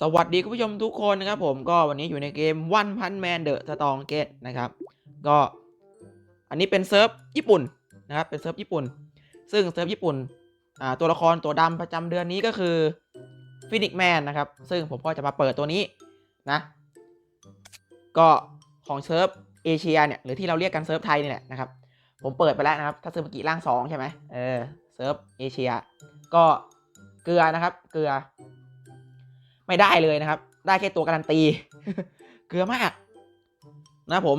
สวัสดีคุณผู้ชมทุกคนนะครับผมก็วันนี้อยู่ในเกม One Punch Man The Strong Gate นะครับก็อันนี้เป็นเซิร์ฟญี่ปุ่นนะครับเป็นเซิร์ฟญี่ปุ่น ซึ่งเซิร์ฟญี่ปุ่นอ่าตัวละครตัวดำประจำเดือนนี้ก็คือฟินิกแมนนะครับซึ่งผมก็จะมาเปิดตัวนี้นะก็ของเซิร์ฟเอเชียเนี่ยหรือที่เราเรียกกันเซิร์ฟไทยนี่แหละนะครับผมเปิดไปแล้วนะครับถ้าซึมากิร่างสองใช่ไหมเออเซิร์ฟเอเชียก็เกลือนะครับเกลือ ไม่ได้เลยนะครับ ได้แค่ตัวการันตี เกลือมาก นะผม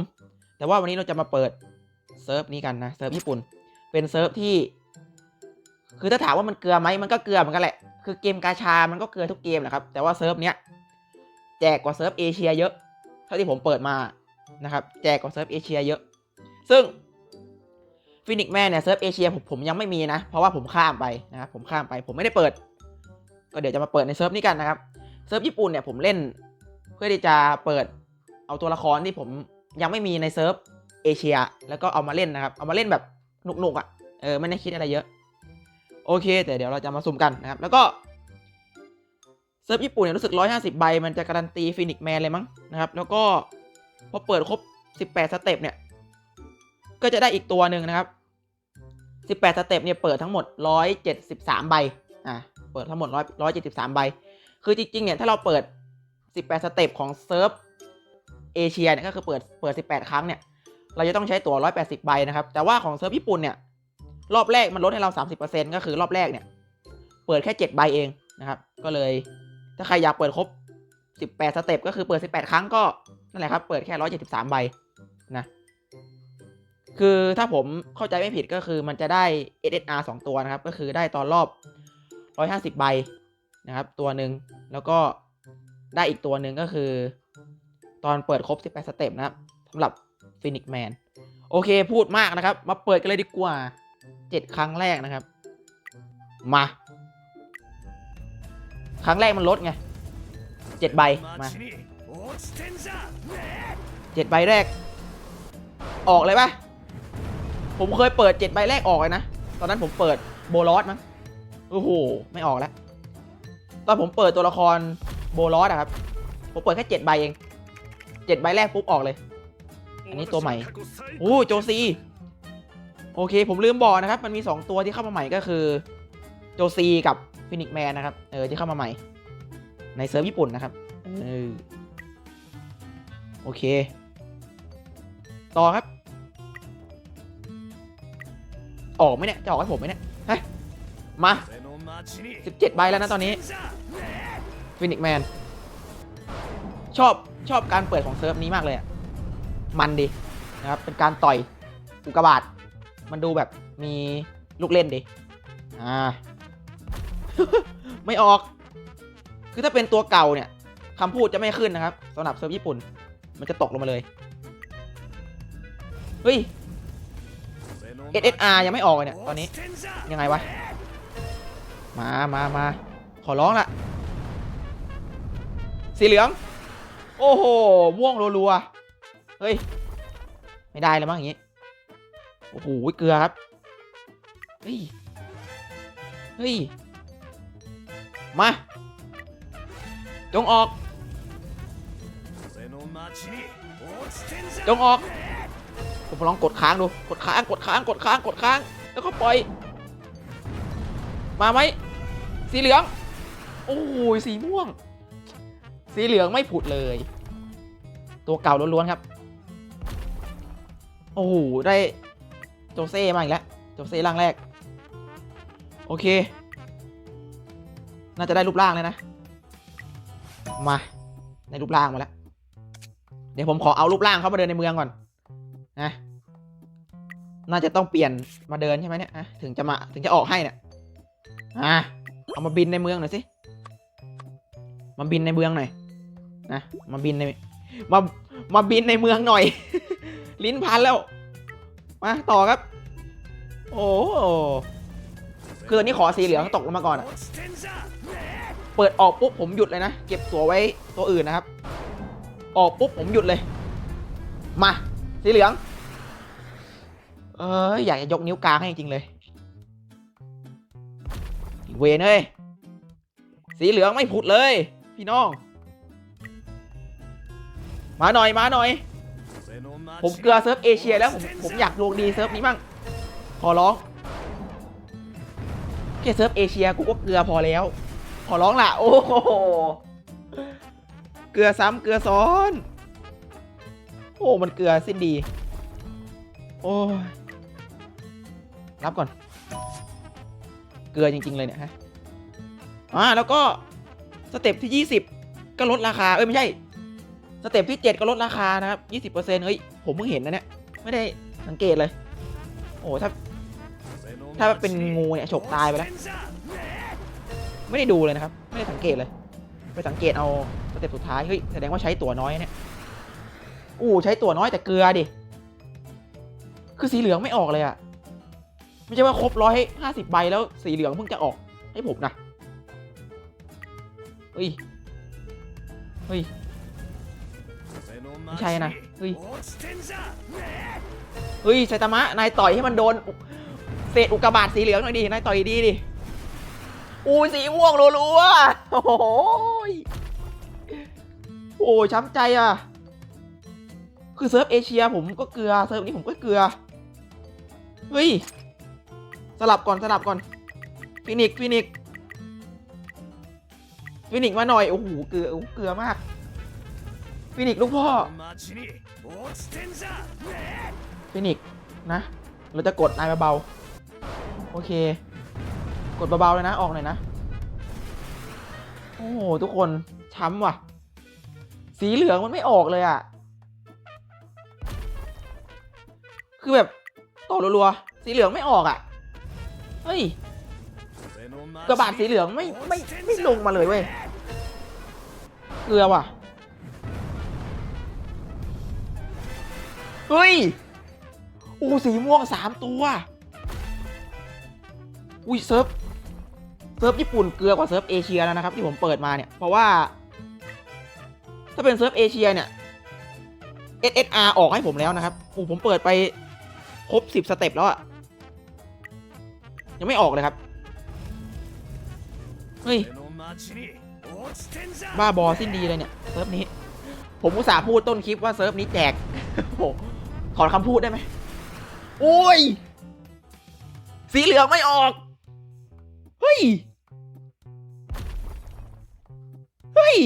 แต่ว่าวันนี้เราจะมาเปิดเซิร์ฟนี้กันนะเซิร์ฟญี่ปุ่น เป็นเซิร์ฟที่ คือถ้าถามว่ามันเกลือไหมมันก็เกลือเหมือนกันแหละ คือเกมกาชา มันก็เกลือทุกเกมแหละครับ แต่ว่าเซิร์ฟเนี้ยแจกกว่าเซิร์ฟเอเชียเยอะเท่าที่ผมเปิดมานะครับแจกกว่าเซิร์ฟเอเชียเยอะ ซึ่งฟินิกแมนเนี่ยเซิร์ฟเอเชียผมผมยังไม่มีนะ เพราะว่าผมข้ามไปนะครับผมข้ามไปผมไม่ได้เปิด ก็เดี๋ยวจะมาเปิดในเซิร์ฟนี้กันนะครับ เซิร์ฟญี่ปุ่นเนี่ยผมเล่น เพื่อที่จะเปิดเอาตัวละครที่ผมยังไม่มีในเซิร์ฟเอเชีย แล้วก็เอามาเล่นนะครับ เอามาเล่นแบบหนุกๆอะ่ะเออไม่ได้คิดอะไรเยอะ โอเค แต่เดี๋ยวเราจะมาสุ่มกันนะครับ แล้วก็เซิร์ฟญี่ปุ่นเนี่ยรู้สึก 150 ใบ มันจะการันตีฟินิกแมนเลยมั้งนะครับ แล้วก็พอเปิดครบ 18 สเต็ปเนี่ย ก็จะได้อีกตัวหนึ่งนะครับ 18 สเต็ปเนี่ยเปิดทั้งหมด 173 ใบ อะเปิดทั้งหมด100 173 ใบ คือจริงๆเนี่ยถ้าเราเปิด 18 สเต็ปของเซิร์ฟเอเชียเนี่ยก็คือเปิดเปิด 18 ครั้งเนี่ยเราจะต้องใช้ตั๋ว 180 ใบนะครับ แต่ว่าของเซิร์ฟญี่ปุ่นเนี่ยรอบแรกมันลดให้เรา 30%ก็คือรอบแรกเนี่ยเปิดแค่ 7 ใบเองนะครับ ก็เลยถ้าใครอยากเปิดครบ 18 สเต็ปก็คือเปิด 18 ครั้งก็นั่นแหละครับเปิดแค่ 173 ใบนะคือถ้าผมเข้าใจไม่ผิดก็คือมันจะได้ SSR 2 ตัวนะครับ ก็คือได้ตอนรอบ 150 ใบ นะครับ ตัวหนึ่งแล้วก็ได้อีกตัวหนึ่งก็คือ ตอนเปิดครบ 18 สเต็ปนะครับสำหรับฟินิกแมนโอเคพูดมากนะครับ มาเปิดกันเลยดีกว่า 7 ครั้งแรกนะครับ มา ครั้งแรกมันลดไง7ใบมา7ใบแรก ออกเลยปะผมเคยเปิด7ใบแรกออกเลยนะ ตอนนั้นผมเปิดโบลอสมั้งโอ้โห ไม่ออกแล้ว ตอนผมเปิดตัวละครโบลอสอะครับ ผมเปิดแค่เจ็ดใบเองเจ็ดใบแรกปุ๊บออกเลย อันนี้ตัวใหม่โอ้โจซี โอเค ผมลืมบอกนะครับ มันมี2ตัวที่เข้ามาใหม่ก็คือ โจซีกับฟินิกแมนนะครับ เออที่เข้ามาใหม่ ในเซิร์ฟญี่ปุ่นนะครับ เออ โอเค ต่อครับ ออกไหมเนี่ย จะออกให้ผมไหมเนี่ยฮะมา 17 ใบแล้วนะตอนนี้ฟินิกแมน ชอบชอบการเปิดของเซิร์ฟนี้มากเลยอะ มันดีนะครับ เป็นการต่อยอุกกาบาตมันดูแบบมีลูกเล่นดีอ่า ไม่ออก คือถ้าเป็นตัวเก่าเนี่ยคำพูดจะไม่ขึ้นนะครับสำหรับเซิร์ฟญี่ปุ่น มันจะตกลงมาเลย เฮ้ย SSR ยังไม่ออกเลยเนี่ย ตอนนี้ ยังไงวะ มามามาขอร้องละสีเหลือง โอ้โห ม่วงรัวๆ เฮ้ย ไม่ได้แล้วมั้งอย่างงี้ โอ้โห เกลือครับ เฮ้ย เฮ้ย มา จงออก จงออก ผมลองกดค้างดู กดค้าง กดค้าง กดค้าง กดค้าง แล้วก็ปล่อย มาไหม สีเหลือง โอ้ยสีม่วง สีเหลืองไม่ผุดเลย ตัวเก่าล้วนๆครับ โอ้โหได้โจเซ่มาอีกแล้วโจเซ่ร่างแรก โอเค น่าจะได้รูปร่างเลยนะ มาได้รูปร่างมาแล้ว เดี๋ยวผมขอเอารูปร่างเข้ามาเดินในเมืองก่อนนะน่าจะต้องเปลี่ยนมาเดินใช่ไหมเนี่ยถึงจะมาถึงจะออกให้เนี่ยอะ เอามาบินในเมืองหน่อยสิ มาบินในเมืองหน่อย นะ มาบินใน มา มาบินในเมืองหน่อย ลิ้นพันแล้ว มาต่อครับ โอ้คือตอนนี้ขอสีเหลืองตกลงมาก่อนอะเปิดออกปุ๊บผมหยุดเลยนะ เก็บตัวไว้ตัวอื่นนะครับ ออกปุ๊บผมหยุดเลย มา สีเหลือง เอออยากจะยกนิ้วกลางให้จริงเลย เวนเอ้ย สีเหลืองไม่ผุดเลย พี่น้อง มาหน่อยมาหน่อย ผมเกลือเซิร์ฟเอเชียแล้ว ผมผมอยากดวงดีเซิร์ฟนี้บ้าง ขอร้องแค่เซิร์ฟเอเชียกูก็เกลือพอแล้ว ขอร้องล่ะ โอ้โห เกลือซ้ำเกลือซ้อน โอ้ มันเกลือสิ้นดี โอ้ยรับก่อน เกลือจริง ๆ เลยเนี่ยฮะอ่าแล้วก็สเต็ปที่ 20 ก็ลดราคา เอ้ยไม่ใช่ สเต็ปที่ 7 ก็ลดราคานะครับ20%เฮ้ยผมเพิ่งเห็นนะเนี่ยไม่ได้สังเกตเลย โอ้ถ้าถ้าเป็นงูเนี่ยฉกตายไปแล้ว ไม่ได้ดูเลยนะครับ ไม่ได้สังเกตเลย ไปสังเกตเอาสเต็ปสุดท้ายเฮ้ยแสดงว่าใช้ตัวน้อยเนี่ยอู้ใช้ตัวน้อยแต่เกลือดิคือสีเหลืองไม่ออกเลยอะ ไม่ใช่ว่าครบร้อยห้าสิบใบแล้วสีเหลืองเพิ่งจะออกให้ผมนะเฮ้ยเฮ้ยไม่ใช่นะเฮ้ยเฮ้ยไซตามะนายต่อยให้มันโดนเศษอุกกาบาตสีเหลืองหน่อยดินายต่อยดีดิอู้สีม่วงรัวๆโอ้โหยโอ้ช้ำใจอะคือเซิร์ฟเอเชียผมก็เกลือเซิร์ฟนี้ผมก็เกลือเฮ้ย สลับก่อนสลับก่อนฟินิกฟินิกฟินิกมาหน่อย โอ้โห เกลือเกลือมาก ฟินิกลูกพ่อ ฟินิกนะ เราจะกดนายเบาๆ โอเค กดเบาๆเลยนะ ออกหน่อยนะ โอ้โห ทุกคน ช้ำว่ะ สีเหลืองมันไม่ออกเลยอะ่ะ คือแบบต่อรัวๆ สีเหลืองไม่ออกอะ่ะ ฮ้ยกระบาดสีเหลืองไม่ไม่ไม่ลงมาเลยเว้ยเกลือว่ะเฮ้ยอู้สีม่วงสามตัว อุ้ยเซิร์ฟเซิร์ฟญี่ปุ่นเกลือกว่าเซิร์ฟเอเชียแล้วนะครับที่ผมเปิดมาเนี่ยเพราะว่า ถ้าเป็นเซิร์ฟเอเชียเนี่ย SSR ออกให้ผมแล้วนะครับอู้ผมเปิดไปครบสิบสเต็ปแล้วอะ ยังไม่ออกเลยครับ เฮ้ย บ้าบอสิ้นดีเลยเนี่ยเซิร์ฟนี้ ผมอุตส่าห์พูดต้นคลิปว่าเซิร์ฟนี้แจกโอ้ถอนคำพูดได้ไหมโอ้ย สีเหลืองไม่ออก เฮ้ย เฮ้ย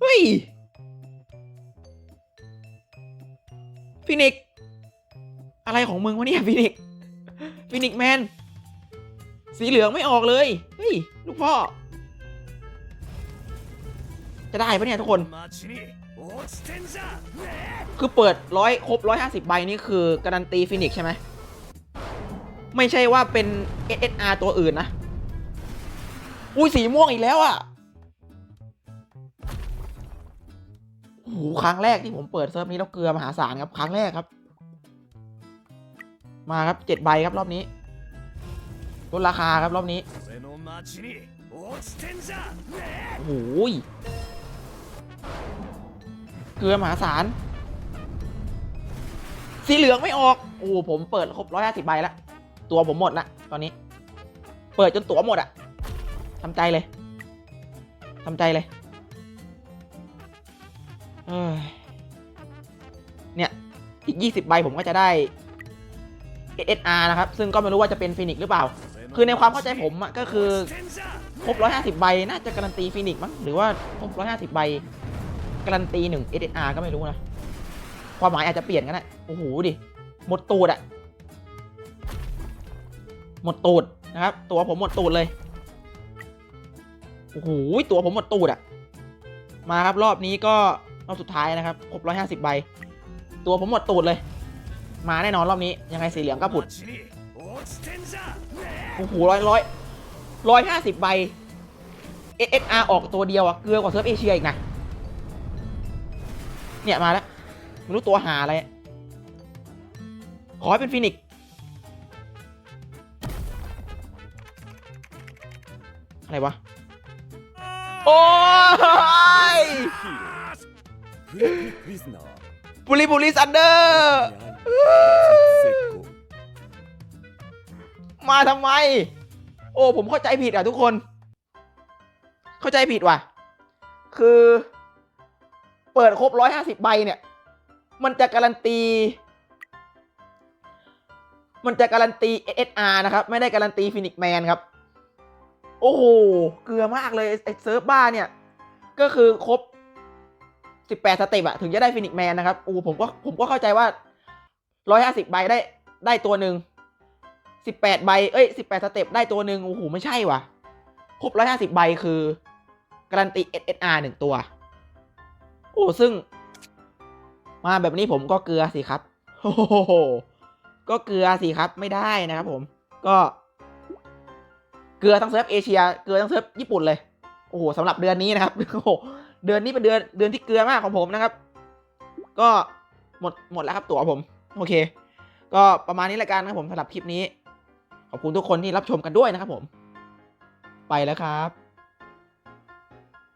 เฮ้ยฟินิก อะไรของมึงวะเนี่ยฟินิก ฟินิกแมน สีเหลืองไม่ออกเลย เฮ้ย ลูกพ่อ จะได้ปะเนี่ยทุกคน คือเปิดร้อยครบร้อยห้าสิบใบนี่คือการันตีฟินิกใช่ไหม ไม่ใช่ว่าเป็น SSR ตัวอื่นนะ อุ้ยสีม่วงอีกแล้วอะ่ะโอ้โหครั้งแรกที่ผมเปิดเซิร์ฟนี้แล้วเกลือมหาศาลครับ ครั้งแรกครับ มาครับเจ็ดใบครับรอบนี้ลดราคาครับรอบนี้โอ้โหยเกลือมหาศาลสีเหลืองไม่ออก โอ้ผมเปิดครบร้อยห้าสิบใบแล้วตัวผมหมดละตอนนี้ เปิดจนตัวหมดอะทำใจเลยทำใจเลยเอ้ยเนี่ย อีกยี่สิบใบผมก็จะได้ SSR นะครับ ซึ่งก็ไม่รู้ว่าจะเป็นฟินิกซ์หรือเปล่า คือในความเข้าใจผมอะก็คือครบ 150 ใบ น่าจะการันตีฟินิกซ์มั้ง หรือว่าครบ 150 ใบ การันตีหนึ่ง SSR ก็ไม่รู้นะ ความหมายอาจจะเปลี่ยนกันนะโอ้โหดิ หมดตูดอะหมดตูดนะครับ ตัวผมหมดตูดเลย โอ้โห ตัวผมหมดตูดอะมาครับรอบนี้ก็รอบสุดท้ายนะครับ ครบ 150 ใบ ตัวผมหมดตูดเลย มาแน่นอนรอบนี้ ยังไงสีเหลืองก็ผุด โอ้โหร้อยร้อยร้อยห้าสิบใบ SSR ออกตัวเดียวอะเกลือกว่าเซิร์ฟเอเชียอีกนะเนี่ยมาแล้วไม่รู้ตัวหาอะไร ขอให้เป็นฟินิกอะไรวะ โอ้ยบุรีบุรีซันเดอร์ มาทำไม โอ้ผมเข้าใจผิดอะทุกคน เข้าใจผิดว่ะ คือ เปิดครบร้อยห้าสิบใบเนี่ย มันจะการันตี มันจะการันตี SSR นะครับ ไม่ได้การันตีฟินิกแมนครับ โอ้โห เกลือมากเลยไอเซิร์ฟบ้าเนี่ย ก็คือครบ 18 สเต็ปอะถึงจะได้ฟินิกแมนนะครับ โอ้ผมก็ผมก็เข้าใจว่า 150ใบได้ได้ตัวหนึ่ง18ใบเอ้ย18สเต็ปได้ตัวหนึ่งโอ้โหไม่ใช่วะครบ150ใบคือการันตี SSR หนึ่งตัว โอ้ซึ่ง มาแบบนี้ผมก็เกลือสิครับโอ้โหก็เกลือสิครับไม่ได้นะครับผม ก็เกลือทั้งเซิร์ฟเอเชียเกลือทั้งเซิร์ฟญี่ปุ่นเลยโอ้โหสำหรับเดือนนี้นะครับโอ้โหเดือนนี้เป็นเดือนเดือนที่เกลือมากของผมนะครับ ก็หมดหมดแล้วครับตั๋วผม โอเค ก็ประมาณนี้ละกันนะครับผมสำหรับคลิปนี้ ขอบคุณทุกคนที่รับชมกันด้วยนะครับผม ไปแล้วครับ